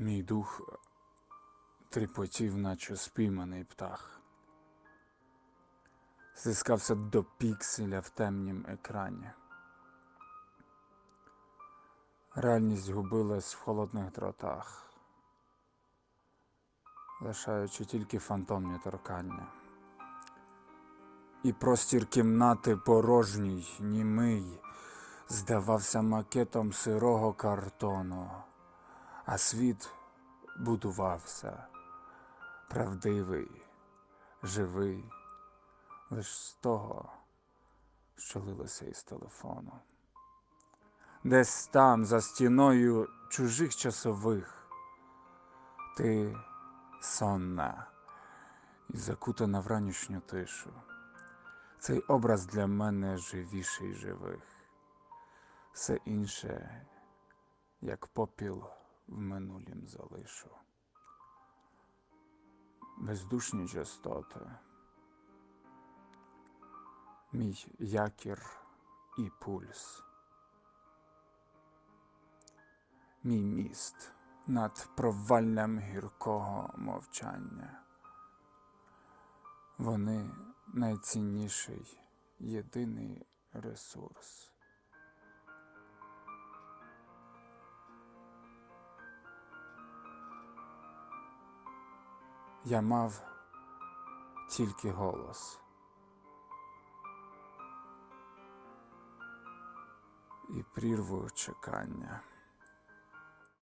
Мій дух тріпотів, наче спійманий птах. Стискався до пікселя в темнім екрані. Реальність губилась в холодних дротах, лишаючи тільки фантомні торкання. І простір кімнати порожній, німий, здавався макетом сирого картону, а світ будувався, правдивий, живий, лиш з того, що лилося із телефону. Десь там, за стіною чужих часових, ти сонна і закутана в ранішню тишу. Цей образ для мене живіший живих. Все інше, як попіл в минулім залишу. Бездушні частоти, мій якір і пульс, мій міст над проваллям гіркого мовчання. Вони найцінніший, єдиний ресурс. Я мав тільки голос. І прірву чекання.